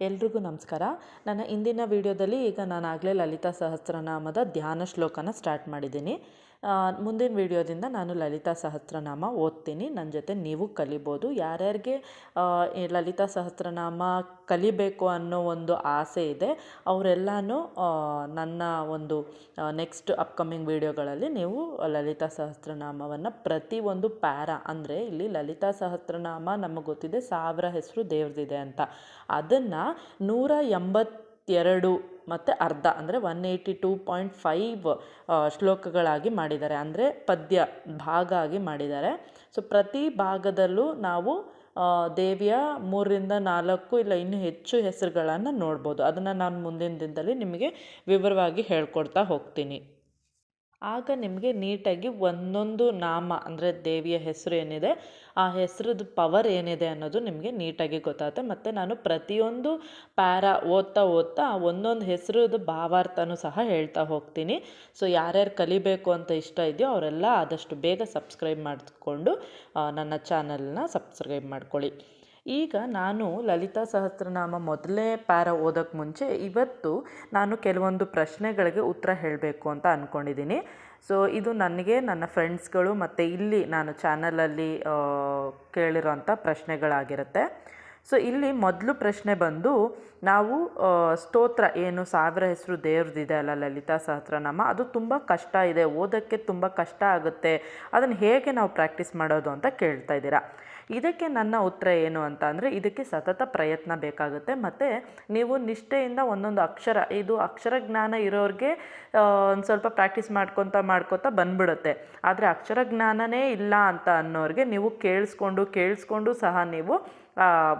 ಎಲ್ರಿಗೂ ನಮಸ್ಕಾರ. ನನ್ನ ಇಂದಿನ ವಿಡಿಯೋದಲ್ಲಿ ಈಗ ನಾನು ಆಗಲೇ ಲಲಿತಾ ಸಹಸ್ರನಾಮದ ಧ್ಯಾನ ಶ್ಲೋಕನ ಸ್ಟಾರ್ಟ್ ಮಾಡಿದ್ದೀನಿ. ಮುಂದಿನ ವಿಡಿಯೋದಿಂದ ನಾನು ಲಲಿತಾ ಸಹಸ್ರನಾಮ ಓದ್ತೀನಿ. ನನ್ನ ಜೊತೆ ನೀವು ಕಲಿಬೋದು. ಯಾರ್ಯಾರಿಗೆ ಲಲಿತಾ ಸಹಸ್ರನಾಮ ಕಲಿಬೇಕು ಅನ್ನೋ ಒಂದು ಆಸೆ ಇದೆ, ಅವರೆಲ್ಲನೂ ನನ್ನ ಒಂದು ನೆಕ್ಸ್ಟ್ ಅಪ್ಕಮಿಂಗ್ ವಿಡಿಯೋಗಳಲ್ಲಿ ನೀವು ಲಲಿತಾ ಸಹಸ್ರನಾಮವನ್ನು ಒಂದು ಪ್ಯಾರ, ಅಂದರೆ ಇಲ್ಲಿ ಲಲಿತಾ ಸಹಸ್ರನಾಮ ನಮಗೆ ಗೊತ್ತಿದೆ, ಸಾವಿರ ಹೆಸರು ದೇವ್ರದಿದೆ ಅಂತ. ಅದನ್ನು ನೂರ ಎಂಬತ್ತೆರಡು ಮತ್ತು ಅರ್ಧ, ಅಂದರೆ one eighty two point five ಶ್ಲೋಕಗಳಾಗಿ ಮಾಡಿದ್ದಾರೆ. ಅಂದರೆ ಪದ್ಯ ಭಾಗ ಆಗಿ ಮಾಡಿದ್ದಾರೆ. ಸೊ ಪ್ರತಿ ಭಾಗದಲ್ಲೂ ನಾವು ದೇವಿಯ ಮೂರರಿಂದ ನಾಲ್ಕು ಇಲ್ಲ ಇನ್ನೂ ಹೆಚ್ಚು ಹೆಸರುಗಳನ್ನು ನೋಡ್ಬೋದು. ಅದನ್ನು ನಾನು ಮುಂದಿನ ದಿನದಲ್ಲಿ ನಿಮಗೆ ವಿವರವಾಗಿ ಹೇಳ್ಕೊಡ್ತಾ ಹೋಗ್ತೀನಿ. ಆಗ ನಿಮಗೆ ನೀಟಾಗಿ ಒಂದೊಂದು ನಾಮ, ಅಂದರೆ ದೇವಿಯ ಹೆಸರು ಏನಿದೆ, ಆ ಹೆಸರದ್ದು ಪವರ್ ಏನಿದೆ ಅನ್ನೋದು ನಿಮಗೆ ನೀಟಾಗಿ ಗೊತ್ತಾಗುತ್ತೆ. ಮತ್ತು ನಾನು ಪ್ರತಿಯೊಂದು ಪ್ಯಾರ ಓದ್ತಾ ಓದ್ತಾ ಒಂದೊಂದು ಹೆಸರದ್ದು ಭಾವಾರ್ಥನೂ ಸಹ ಹೇಳ್ತಾ ಹೋಗ್ತೀನಿ. ಸೊ ಯಾರ್ಯಾರು ಕಲಿಬೇಕು ಅಂತ ಇಷ್ಟ ಇದೆಯೋ ಅವರೆಲ್ಲ ಆದಷ್ಟು ಬೇಗ ಸಬ್ಸ್ಕ್ರೈಬ್ ಮಾಡಿಕೊಂಡು ನನ್ನ ಚಾನಲ್ನ ಸಬ್ಸ್ಕ್ರೈಬ್ ಮಾಡ್ಕೊಳ್ಳಿ. ಈಗ ನಾನು ಲಲಿತಾ ಸಹಸ್ರನಾಮ ಮೊದಲೇ ಪ್ಯಾರ ಓದೋಕ್ಕೆ ಮುಂಚೆ ಇವತ್ತು ನಾನು ಕೆಲವೊಂದು ಪ್ರಶ್ನೆಗಳಿಗೆ ಉತ್ತರ ಹೇಳಬೇಕು ಅಂತ ಅಂದ್ಕೊಂಡಿದ್ದೀನಿ ಸೊ ಇದು ನನಗೆ, ನನ್ನ ಫ್ರೆಂಡ್ಸ್ಗಳು ಮತ್ತು ಇಲ್ಲಿ ನಾನು ಚಾನಲಲ್ಲಿ ಕೇಳಿರೋಂಥ ಪ್ರಶ್ನೆಗಳಾಗಿರುತ್ತೆ. ಸೊ ಇಲ್ಲಿ ಮೊದಲು ಪ್ರಶ್ನೆ ಬಂದು, ನಾವು ಸ್ತೋತ್ರ ಏನು, ಸಾವಿರ ಹೆಸರು ದೇವ್ರದ್ದಿದೆ ಅಲ್ಲ ಲಲಿತಾ ಸಹಸ್ರನಾಮ? ಅದು ತುಂಬ ಕಷ್ಟ ಇದೆ, ಓದೋಕ್ಕೆ ತುಂಬ ಕಷ್ಟ ಆಗುತ್ತೆ. ಅದನ್ನು ಹೇಗೆ ನಾವು ಪ್ರಾಕ್ಟೀಸ್ ಮಾಡೋದು ಅಂತ ಕೇಳ್ತಾ ಇದ್ದೀರಾ? ಇದಕ್ಕೆ ನನ್ನ ಉತ್ತರ ಏನು ಅಂತ ಅಂದರೆ ಇದಕ್ಕೆ ಸತತ ಪ್ರಯತ್ನ ಬೇಕಾಗುತ್ತೆ. ಮತ್ತು ನೀವು ನಿಷ್ಠೆಯಿಂದ ಒಂದೊಂದು ಅಕ್ಷರ, ಇದು ಅಕ್ಷರ ಜ್ಞಾನ ಇರೋರಿಗೆ ಒಂದು ಸ್ವಲ್ಪ ಪ್ರಾಕ್ಟೀಸ್ ಮಾಡ್ಕೊತಾ ಮಾಡ್ಕೊತಾ ಬಂದ್ಬಿಡುತ್ತೆ. ಆದರೆ ಅಕ್ಷರ ಜ್ಞಾನನೇ ಇಲ್ಲ ಅಂತ ಅನ್ನೋರಿಗೆ ನೀವು ಕೇಳಿಸ್ಕೊಂಡು ಕೇಳಿಸ್ಕೊಂಡು ಸಹ ನೀವು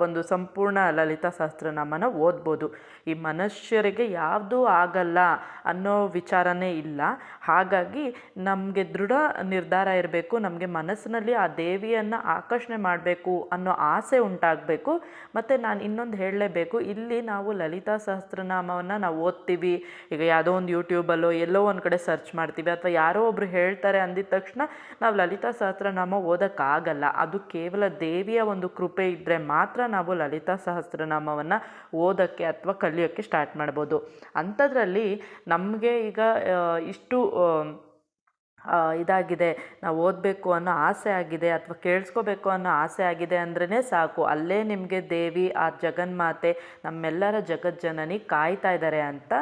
ಒಂದು ಸಂಪೂರ್ಣ ಲಲಿತಾ ಸಹಸ್ರನಾಮನ ಓದ್ಬೋದು. ಈ ಮನುಷ್ಯರಿಗೆ ಯಾವುದೂ ಆಗಲ್ಲ ಅನ್ನೋ ವಿಚಾರನೇ ಇಲ್ಲ. ಹಾಗಾಗಿ ನಮಗೆ ದೃಢ ನಿರ್ಧಾರ ಇರಬೇಕು. ನಮಗೆ ಮನಸ್ಸಿನಲ್ಲಿ ಆ ದೇವಿಯನ್ನು ಆಕರ್ಷಣೆ ಮಾಡಬೇಕು ಅನ್ನೋ ಆಸೆ ಉಂಟಾಗಬೇಕು. ಮತ್ತು ನಾನು ಇನ್ನೊಂದು ಹೇಳಲೇಬೇಕು, ಇಲ್ಲಿ ನಾವು ಲಲಿತಾ ಸಹಸ್ರನಾಮವನ್ನು ನಾವು ಓದ್ತೀವಿ. ಈಗ ಯಾವುದೋ ಒಂದು ಯೂಟ್ಯೂಬಲ್ಲೋ ಎಲ್ಲೋ ಒಂದು ಕಡೆ ಸರ್ಚ್ ಮಾಡ್ತೀವಿ. ಅಥವಾ ಯಾರೋ ಒಬ್ರು ಹೇಳ್ತಾರೆ ಅಂದಿದ ತಕ್ಷಣ ನಾವು ಲಲಿತಾ ಸಹಸ್ರನಾಮ ಓದೋಕ್ಕಾಗಲ್ಲ. ಅದು ಕೇವಲ ದೇವಿಯ ಒಂದು ಕೃಪೆ ಇದ್ದರೆ ಮಾತ್ರ ನಾವು ಲಲಿತಾ ಸಹಸ್ರನಾಮವನ್ನು ಓದೋಕ್ಕೆ ಅಥವಾ ಕಲಿಯೋಕ್ಕೆ ಸ್ಟಾರ್ಟ್ ಮಾಡ್ಬೋದು. ಅಂಥದ್ರಲ್ಲಿ ನಮಗೆ ಈಗ ಇಷ್ಟು ಇದಾಗಿದೆ. ನಾವು ಓದಬೇಕು ಅನ್ನೋ ಆಸೆ ಆಗಿದೆ ಅಥವಾ ಕೇಳಿಸ್ಕೋಬೇಕು ಅನ್ನೋ ಆಸೆ ಆಗಿದೆ ಅಂದ್ರೇ ಸಾಕು. ಅಲ್ಲೇ ನಿಮಗೆ ದೇವಿ, ಆ ಜಗನ್ಮಾತೆ ನಮ್ಮೆಲ್ಲರ ಜಗಜ್ಜನನಿ ಕಾಯ್ತಾ ಇದ್ದಾರೆ ಅಂತ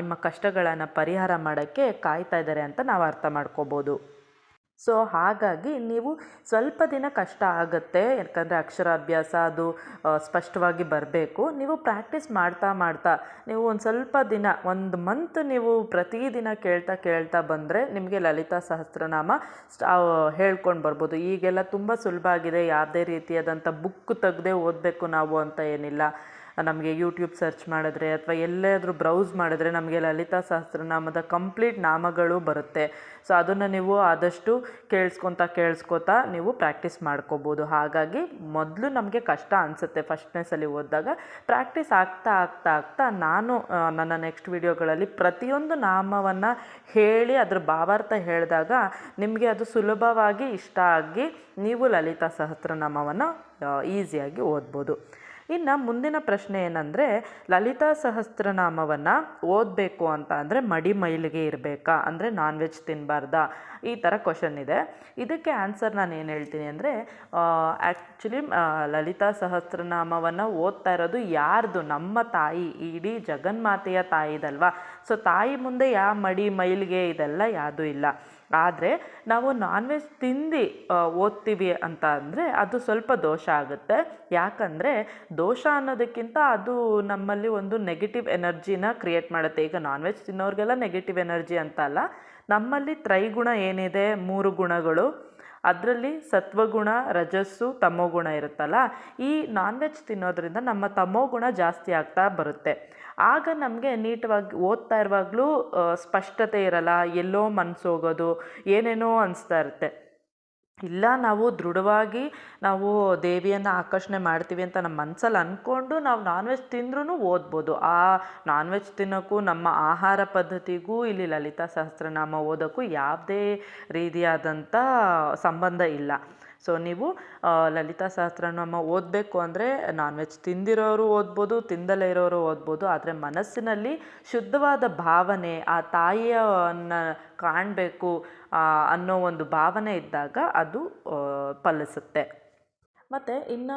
ನಿಮ್ಮ ಕಷ್ಟಗಳನ್ನು ಪರಿಹಾರ ಮಾಡೋಕ್ಕೆ ಕಾಯ್ತಾ ಇದ್ದಾರೆ ಅಂತ ನಾವು ಅರ್ಥ ಮಾಡ್ಕೋಬೋದು. ಸೊ ಹಾಗಾಗಿ ನೀವು ಸ್ವಲ್ಪ ದಿನ ಕಷ್ಟ ಆಗುತ್ತೆ, ಯಾಕಂದರೆ ಅಕ್ಷರಾಭ್ಯಾಸ ಅದು ಸ್ಪಷ್ಟವಾಗಿ ಬರಬೇಕು. ನೀವು ಪ್ರಾಕ್ಟೀಸ್ ಮಾಡ್ತಾ ಮಾಡ್ತಾ, ನೀವು ಒಂದು ಸ್ವಲ್ಪ ದಿನ, ಒಂದು ಮಂತ್ ನೀವು ಪ್ರತಿದಿನ ಕೇಳ್ತಾ ಕೇಳ್ತಾ ಬಂದರೆ ನಿಮಗೆ ಲಲಿತಾ ಸಹಸ್ರನಾಮ ಹೇಳ್ಕೊಂಡು ಬರ್ಬೋದು. ಈಗೆಲ್ಲ ತುಂಬ ಸುಲಭ ಆಗಿದೆ ಯಾವುದೇ ರೀತಿಯಾದಂಥ ಬುಕ್ ತೆಗೆದೇ ಓದಬೇಕು ನಾವು ಅಂತ ಏನಿಲ್ಲ. ನಮಗೆ ಯೂಟ್ಯೂಬ್ ಸರ್ಚ್ ಮಾಡಿದ್ರೆ ಅಥವಾ ಎಲ್ಲಾದರೂ ಬ್ರೌಸ್ ಮಾಡಿದ್ರೆ ನಮಗೆ ಲಲಿತಾ ಸಹಸ್ರನಾಮದ ಕಂಪ್ಲೀಟ್ ನಾಮಗಳು ಬರುತ್ತೆ. ಸೊ ಅದನ್ನು ನೀವು ಆದಷ್ಟು ಕೇಳಿಸ್ಕೊತಾ ಕೇಳಿಸ್ಕೊತಾ ನೀವು ಪ್ರಾಕ್ಟೀಸ್ ಮಾಡ್ಕೋಬೋದು. ಹಾಗಾಗಿ ಮೊದಲು ನಮಗೆ ಕಷ್ಟ ಅನಿಸುತ್ತೆ ಫಸ್ಟ್ನೇ ಸಲ ಓದಿದಾಗ. ಪ್ರಾಕ್ಟೀಸ್ ಆಗ್ತಾ ಆಗ್ತಾ ಆಗ್ತಾ ನಾನು ನನ್ನ ನೆಕ್ಸ್ಟ್ ವಿಡಿಯೋಗಳಲ್ಲಿ ಪ್ರತಿಯೊಂದು ನಾಮವನ್ನು ಹೇಳಿ ಅದ್ರ ಭಾವಾರ್ಥ ಹೇಳಿದಾಗ ನಿಮಗೆ ಅದು ಸುಲಭವಾಗಿ ಇಷ್ಟ ಆಗಿ ನೀವು ಲಲಿತಾ ಸಹಸ್ರನಾಮವನ್ನು ಈಸಿಯಾಗಿ ಓದ್ಬೋದು. ಇನ್ನು ಮುಂದಿನ ಪ್ರಶ್ನೆ ಏನಂದರೆ, ಲಲಿತಾ ಸಹಸ್ರನಾಮವನ್ನು ಓದಬೇಕು ಅಂತ ಅಂದರೆ ಮಡಿ ಮೈಲಿಗೆ ಇರಬೇಕಾ? ಅಂದರೆ ನಾನ್ ವೆಜ್ ತಿನ್ನಬಾರ್ದಾ ಈ ಥರ ಕ್ವಶನ್ ಇದೆ. ಇದಕ್ಕೆ ಆನ್ಸರ್ ನಾನು ಏನು ಹೇಳ್ತೀನಿ ಅಂದರೆ ಆ್ಯಕ್ಚುಲಿ ಲಲಿತಾ ಸಹಸ್ರನಾಮವನ್ನು ಓದ್ತಾ ಇರೋದು ಯಾರ್ದು? ನಮ್ಮ ತಾಯಿ, ಇಡೀ ಜಗನ್ಮಾತೆಯ ತಾಯಿದಲ್ವಾ ಸೊ ತಾಯಿ ಮುಂದೆ ಯಾವ ಮಡಿ ಮೈಲಿಗೆ ಇದೆಲ್ಲ ಯಾವುದೂ ಇಲ್ಲ. ಆದರೆ ನಾವು ನಾನ್ ವೆಜ್ ತಿಂದು ಓದ್ತೀವಿ ಅಂತ ಅಂದರೆ ಅದು ಸ್ವಲ್ಪ ದೋಷ ಆಗುತ್ತೆ. ಯಾಕಂದರೆ ದೋಷ ಅನ್ನೋದಕ್ಕಿಂತ ಅದು ನಮ್ಮಲ್ಲಿ ಒಂದು ನೆಗೆಟಿವ್ ಎನರ್ಜಿನ ಕ್ರಿಯೇಟ್ ಮಾಡುತ್ತೆ. ಈಗ ನಾನ್ ವೆಜ್ ತಿನ್ನೋರಿಗೆಲ್ಲ ನೆಗೆಟಿವ್ ಎನರ್ಜಿ ಅಂತ ಅಲ್ಲ. ನಮ್ಮಲ್ಲಿ ತ್ರೈಗುಣ ಏನಿದೆ? ಮೂರು ಗುಣಗಳು. ಅದರಲ್ಲಿ ಸತ್ವಗುಣ, ರಜಸ್ಸು, ತಮೋಗುಣ ಇರುತ್ತಲ್ಲ. ಈ ನಾನ್ ವೆಜ್ ತಿನ್ನೋದ್ರಿಂದ ನಮ್ಮ ತಮೋಗುಣ ಜಾಸ್ತಿ ಆಗ್ತಾ ಬರುತ್ತೆ. ಆಗ ನಮಗೆ ನೀಟವಾಗಿ ಓದ್ತಾ ಇರುವಾಗಲೂ ಸ್ಪಷ್ಟತೆ ಇರಲ್ಲ, ಎಲ್ಲೋ ಮನ್ಸು ಹೋಗೋದು, ಏನೇನೋ ಅನಿಸ್ತಾ ಇರುತ್ತೆ. ಇಲ್ಲ, ನಾವು ದೃಢವಾಗಿ ನಾವು ದೇವಿಯನ್ನು ಆಕರ್ಷಣೆ ಮಾಡ್ತೀವಿ ಅಂತ ನಮ್ಮ ಮನಸ್ಸಲ್ಲಿ ಅಂದ್ಕೊಂಡು ನಾವು ನಾನ್ ವೆಜ್ ತಿಂದ್ರೂ ಓದ್ಬೋದು. ಆ ನಾನ್ ವೆಜ್ ತಿನ್ನೋಕ್ಕೂ, ನಮ್ಮ ಆಹಾರ ಪದ್ಧತಿಗೂ, ಇಲ್ಲಿ ಲಲಿತಾ ಸಹಸ್ರನಾಮ ಓದೋಕ್ಕೂ ಯಾವುದೇ ರೀತಿಯಾದಂಥ ಸಂಬಂಧ ಇಲ್ಲ. ಸೊ ನೀವು ಲಲಿತಾ ಸಹಸ್ರನಾಮ ಓದಬೇಕು ಅಂದರೆ ನಾನ್ ವೆಜ್ ತಿಂದಿರೋರು ಓದ್ಬೋದು, ತಿಂದಲೇ ಇರೋರು ಓದ್ಬೋದು, ಆದರೆ ಮನಸ್ಸಿನಲ್ಲಿ ಶುದ್ಧವಾದ ಭಾವನೆ, ಆ ತಾಯಿಯನ್ನು ಕಾಣಬೇಕು ಅನ್ನೋ ಒಂದು ಭಾವನೆ ಇದ್ದಾಗ ಅದು ಫಲಿಸುತ್ತೆ. ಮತ್ತು ಇನ್ನು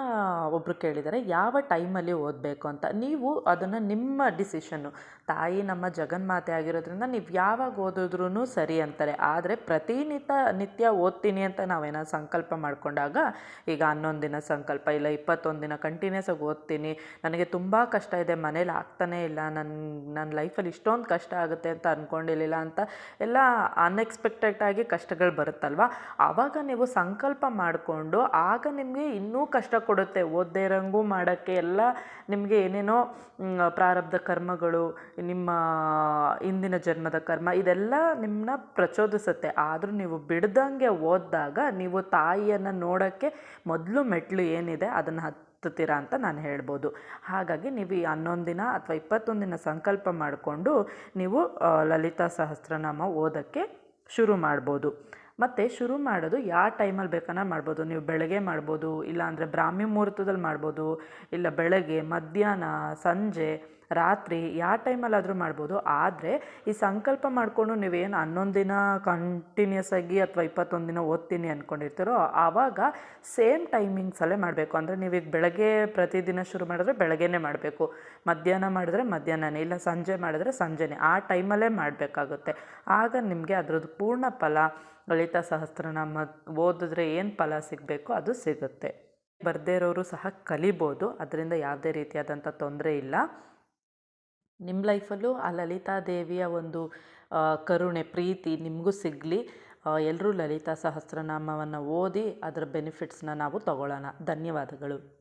ಒಬ್ಬರು ಕೇಳಿದ್ದಾರೆ ಯಾವ ಟೈಮಲ್ಲಿ ಓದಬೇಕು ಅಂತ. ನೀವು ಅದನ್ನು ನಿಮ್ಮ ಡಿಸಿಷನ್ನು, ತಾಯಿ ನಮ್ಮ ಜಗನ್ಮಾತೆ ಆಗಿರೋದ್ರಿಂದ ನೀವು ಯಾವಾಗ ಓದಿದ್ರೂ ಸರಿ ಅಂತಾರೆ. ಆದರೆ ಪ್ರತಿನಿತ್ಯ ನಿತ್ಯ ಓದ್ತೀನಿ ಅಂತ ನಾವೇನೋ ಸಂಕಲ್ಪ ಮಾಡಿಕೊಂಡಾಗ, ಈಗ ಹನ್ನೊಂದು ದಿನ ಸಂಕಲ್ಪ, ಇಲ್ಲ ಇಪ್ಪತ್ತೊಂದು ದಿನ ಕಂಟಿನ್ಯೂಸ್ ಆಗಿ ಓದ್ತೀನಿ, ನನಗೆ ತುಂಬ ಕಷ್ಟ ಇದೆ, ಮನೇಲಿ ಆಗ್ತಾನೇ ಇಲ್ಲ ನನ್ನ ನನ್ನ ಲೈಫಲ್ಲಿ ಇಷ್ಟೊಂದು ಕಷ್ಟ ಆಗುತ್ತೆ ಅಂತ ಅಂದ್ಕೊಂಡಿರಲಿಲ್ಲ ಅಂತ ಎಲ್ಲ ಅನ್ಎಕ್ಸ್ಪೆಕ್ಟೆಡ್ ಆಗಿ ಕಷ್ಟಗಳು ಬರುತ್ತಲ್ವ? ಆವಾಗ ನೀವು ಸಂಕಲ್ಪ ಮಾಡಿಕೊಂಡು, ಆಗ ನಿಮಗೆ ಇನ್ನೂ ಕಷ್ಟ ಕೊಡುತ್ತೆ. ಓದದೇ ಇರೋಂಗೂ ಮಾಡೋಕ್ಕೆ ಎಲ್ಲ ನಿಮಗೆ ಏನೇನೋ ಪ್ರಾರಬ್ಧ ಕರ್ಮಗಳು, ನಿಮ್ಮ ಇಂದಿನ ಜನ್ಮದ ಕರ್ಮ, ಇದೆಲ್ಲ ನಿಮ್ಮನ್ನ ಪ್ರಚೋದಿಸುತ್ತೆ. ಆದರೂ ನೀವು ಬಿಡ್ದಂಗೆ ಓದಿದಾಗ ನೀವು ತಾಯಿಯನ್ನು ನೋಡೋಕ್ಕೆ ಮೊದಲು ಮೆಟ್ಲು ಏನಿದೆ ಅದನ್ನು ಹತ್ತುತ್ತೀರಾ ಅಂತ ನಾನು ಹೇಳ್ಬೋದು. ಹಾಗಾಗಿ ನೀವು ಈ ಹನ್ನೊಂದು ದಿನ ಅಥವಾ ಇಪ್ಪತ್ತೊಂದು ದಿನ ಸಂಕಲ್ಪ ಮಾಡಿಕೊಂಡು ನೀವು ಲಲಿತಾ ಸಹಸ್ರನಾಮ ಓದೋಕ್ಕೆ ಶುರು ಮಾಡ್ಬೋದು. ಮತ್ತು ಶುರು ಮಾಡೋದು ಯಾವ ಟೈಮಲ್ಲಿ ಬೇಕಾನ ಮಾಡ್ಬೋದು. ನೀವು ಬೆಳಗ್ಗೆ ಮಾಡ್ಬೋದು, ಇಲ್ಲಾಂದರೆ ಬ್ರಾಹ್ಮಿ ಮುಹೂರ್ತದಲ್ಲಿ ಮಾಡ್ಬೋದು, ಇಲ್ಲ ಬೆಳಗ್ಗೆ, ಮಧ್ಯಾಹ್ನ, ಸಂಜೆ ರಾತ್ರಿ ಯಾವ ಟೈಮಲ್ಲಾದರೂ ಮಾಡ್ಬೋದು. ಆದರೆ ಈ ಸಂಕಲ್ಪ ಮಾಡಿಕೊಂಡು ನೀವೇನು ಹನ್ನೊಂದು ದಿನ ಕಂಟಿನ್ಯೂಸ್ ಆಗಿ ಅಥವಾ ಇಪ್ಪತ್ತೊಂದು ದಿನ ಓದ್ತೀನಿ ಅಂದ್ಕೊಂಡಿರ್ತೀರೋ ಆವಾಗ ಸೇಮ್ ಟೈಮಿಂಗ್ಸಲ್ಲೇ ಮಾಡಬೇಕು. ಅಂದರೆ ನೀವೀಗ ಬೆಳಗ್ಗೆ ಪ್ರತಿದಿನ ಶುರು ಮಾಡಿದ್ರೆ ಬೆಳಗ್ಗೆನೇ ಮಾಡಬೇಕು. ಮಧ್ಯಾಹ್ನ ಮಾಡಿದ್ರೆ ಮಧ್ಯಾಹ್ನನೇ, ಇಲ್ಲ ಸಂಜೆ ಮಾಡಿದ್ರೆ ಸಂಜೆನೇ. ಆ ಟೈಮಲ್ಲೇ ಮಾಡಬೇಕಾಗುತ್ತೆ. ಆಗ ನಿಮಗೆ ಅದರದ್ದು ಪೂರ್ಣ ಫಲ, ಲಲಿತಾ ಸಹಸ್ರನಾಮ ಓದಿದ್ರೆ ಏನು ಫಲ ಸಿಗಬೇಕು ಅದು ಸಿಗುತ್ತೆ. ಬರದೇ ಇರೋರು ಸಹ ಕಲಿಬೋದು. ಅದರಿಂದ ಯಾವುದೇ ರೀತಿಯಾದಂಥ ತೊಂದರೆ ಇಲ್ಲ. ನಿಮ್ಮ ಲೈಫಲ್ಲೂ ಆ ಲಲಿತಾ ದೇವಿಯ ಒಂದು ಕರುಣೆ, ಪ್ರೀತಿ ನಿಮಗೂ ಸಿಗಲಿ. ಎಲ್ಲರೂ ಲಲಿತಾ ಸಹಸ್ರನಾಮವನ್ನು ಓದಿ ಅದರ ಬೆನಿಫಿಟ್ಸ್ನ ನಾವು ತಗೊಳ್ಳೋಣ. ಧನ್ಯವಾದಗಳು.